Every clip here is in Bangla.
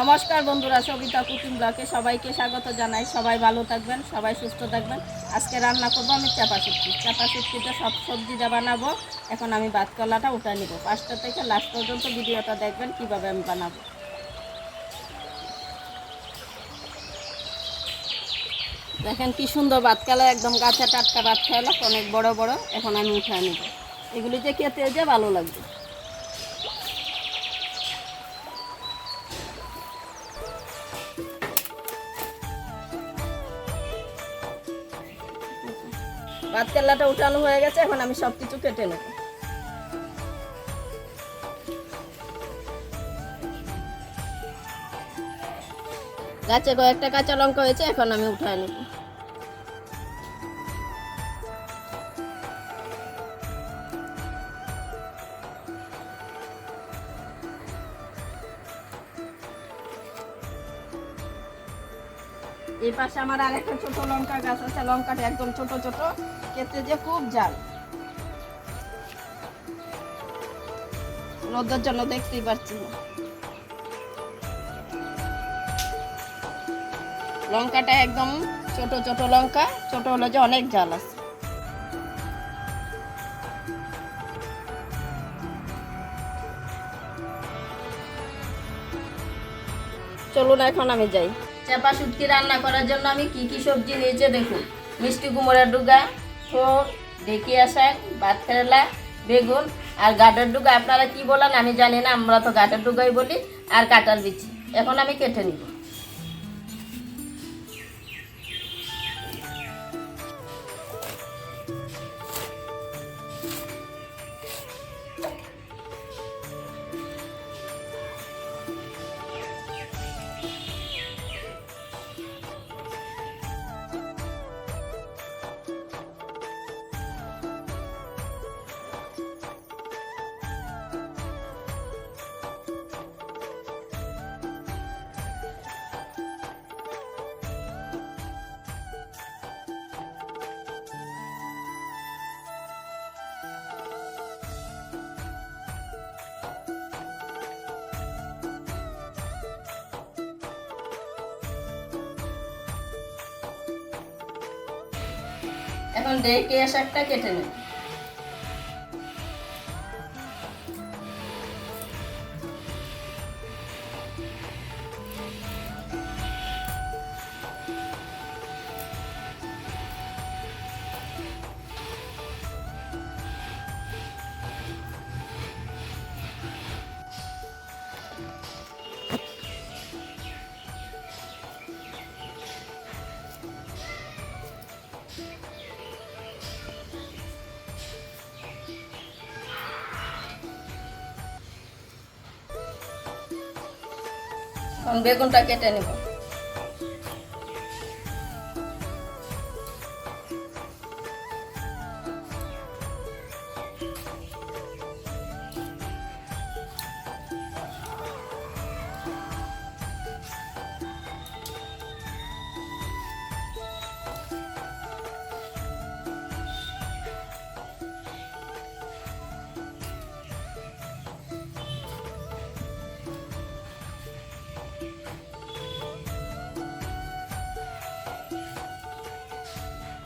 নমস্কার বন্ধুরা, সবিতা কুকিং ব্লকে সবাইকে স্বাগত জানাই। সবাই ভালো থাকবেন, সবাই সুস্থ থাকবেন। আজকে রান্না করব আমি চাপা শুটকি। চাপা শুটকিতে সব সবজি যা বানাবো, এখন আমি ভাত কলাটা উঠে নিব। পাঁচটা থেকে লাস্ট পর্যন্ত ভিডিওটা দেখবেন, কীভাবে আমি বানাবো। দেখেন কি সুন্দর ভাত কালা একদম গাছে টাটকা খাইলো অনেক বড় বড়, এখন আমি উঠে নিব। এগুলি যে খেতে যে ভালো লাগবে। ভাত কেল্লাটা উঠানো হয়ে গেছে, এখন আমি সব কিছু কেটে নেব। গাছে কয়েকটা কাঁচা লঙ্কা হয়েছে, এখন আমি উঠায় নেব। এই পাশে আমার আরেকটা ছোট লঙ্কা গাছ আছে, লঙ্কাটা একদম ছোট ছোট, খেতে যে খুব জাল রোদের জন্য দেখতেই পারছি না। লঙ্কাটা একদম ছোট ছোট লঙ্কা, ছোট হলো যে অনেক জাল আছে। চলুন, এখন আমি যাই। চাপা শুটকি রান্না করার জন্য আমি কি কি সবজি নিয়েছে দেখুন। মিষ্টি কুমড়ার ডুগা ফোর ঢেকিয়া শাক, ভাত কেরালা, বেগুন আর গাটার ডুগা। আপনারা কি বলেন আমি জানি না, আমরা তো গাটার ডুগাই বলি আর কাটার বিচি। এখন আমি কেটে নিব। এখন ডেকে এসে একটা কেটে নেব বেগুনটা কেটে নেব।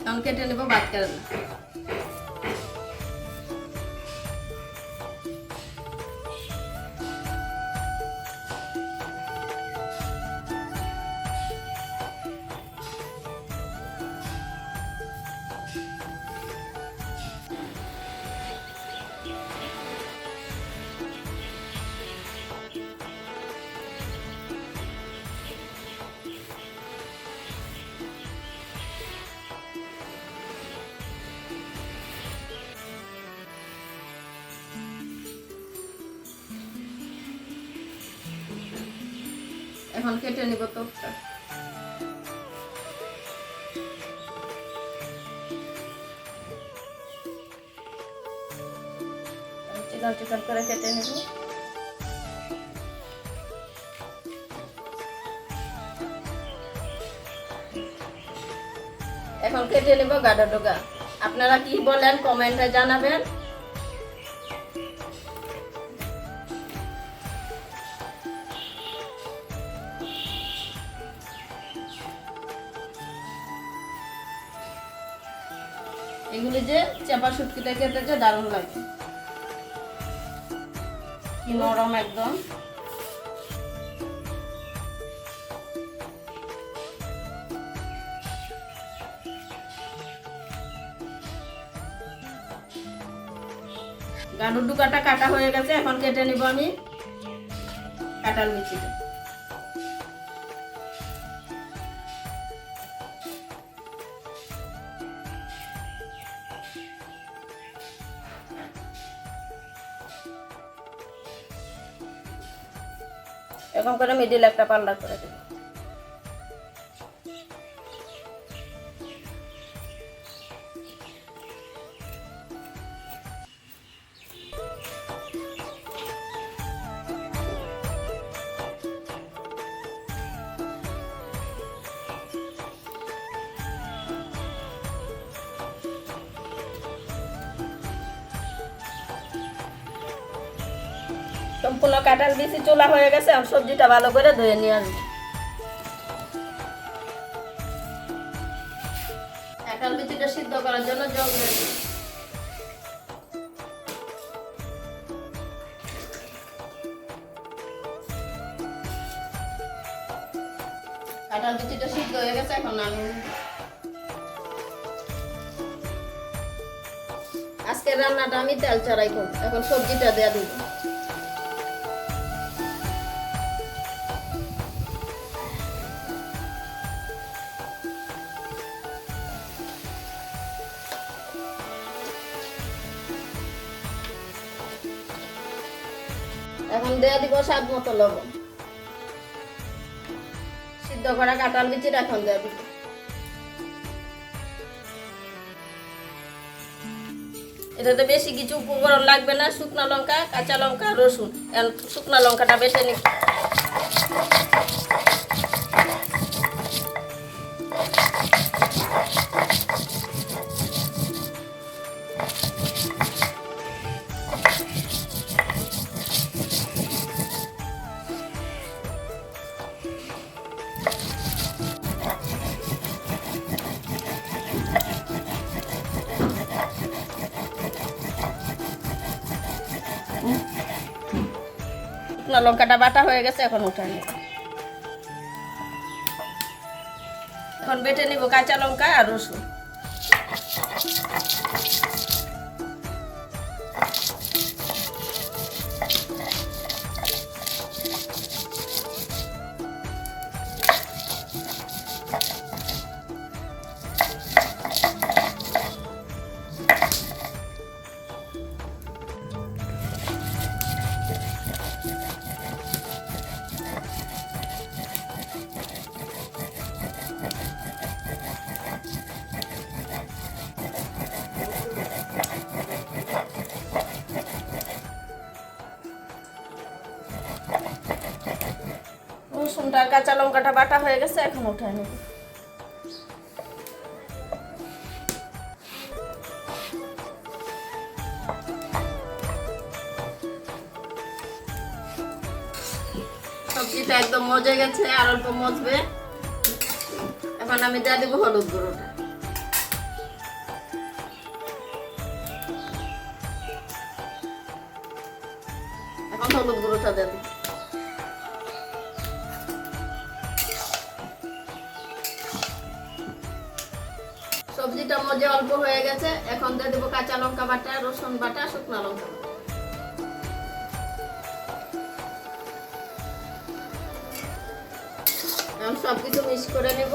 এখন কেটে নেব ভাত কেরালা এখন কেটে নিব নিব। এখন কেটে নেব গাডা ডোগা। আপনারা কি বলেন কমেন্টে জানাবেন। এগুলি যে চাপা শুটকিটা খেতে যে দারুণ লাগে। কি নরম একদম। গাডুর ডুকাটা কাটা হয়ে গেছে, এখন কেটে নিব আমি কাটার মিচিটা এরকম করে মিডিল একটা পাল্লা করে দেব। সম্পূর্ণ কাঁঠাল দিছি, চোলা হয়ে গেছে, আর সবজিটা ভালো করে ধুয়ে নিয়ে আসব। কাঁঠাল বিচিটা সিদ্ধ করার জন্য কাঁঠাল বিচিটা সিদ্ধ হয়ে গেছে, এখন রান্নাটা আমি তেল চারাই করব, এখন সবজিটা দেওয়া দিব। এখন দেয়া দিব স্বাদ মতো লবণ। সিদ্ধ করা কাঁঠাল বিচির এখন দেওয়া দিব। এটাতে বেশি কিছু উপকরণ লাগবে না, শুকনো লঙ্কা, কাঁচা লঙ্কা, রসুন। শুকনো লঙ্কাটা বেশি নি শুকনো লঙ্কাটা বাটা হয়ে গেছে, এখন উঠাই নিব। এখন বেটে নিব কাঁচা লঙ্কা আর রসুন। কাঁচা লঙ্কাটা বাটা হয়ে গেছে, এখন উঠাই নেব। সবজিটা একদম মজে গেছে, আর অল্প মজবে। এখন আমি দিয়ে দেবো হলুদ গুঁড়োটা। এখন হলুদ গুঁড়োটা দিয়ে দিই। সবজিটা মজে অল্প হয়ে গেছে। এখন দিয়ে দেবো কাঁচা লঙ্কা বাটা, রসুন বাটা, শুকনো লঙ্কা। এখন সব কিছু মিক্স করে নেব।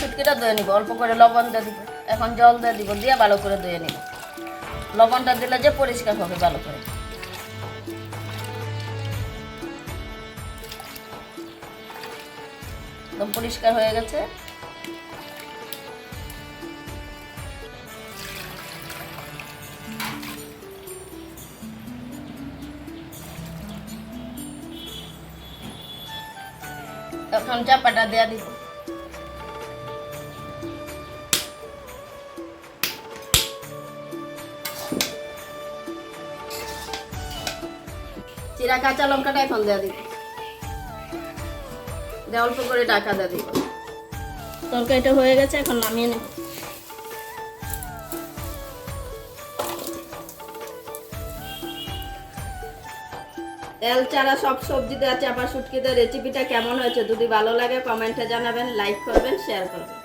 শুটকিটা ধুয়ে নিব, অল্প করে লবণ দিয়ে দিব। এখন জল দিয়ে দিব, দিয়ে ভালো করে ধুয়ে নিব। লবণটা দিলে যে পরিষ্কার হবে ভালো করে। একদম পরিষ্কার হয়ে গেছে। এখন চাপাটা দেয়া দিব। চিরা কাঁচা লঙ্কাটা এখন দেওয়া দিব দিয়ে অল্প করে টাকা দিয়ে দিব তরকারিটা হয়ে গেছে এখন নামিয়ে নেব। তেল চারা সব সবজি দেওয়া চাপা শুটকিদের রেসিপিটা কেমন হয়েছে যদি ভালো লাগে কমেন্টে জানাবেন লাইক করবেন শেয়ার করবেন।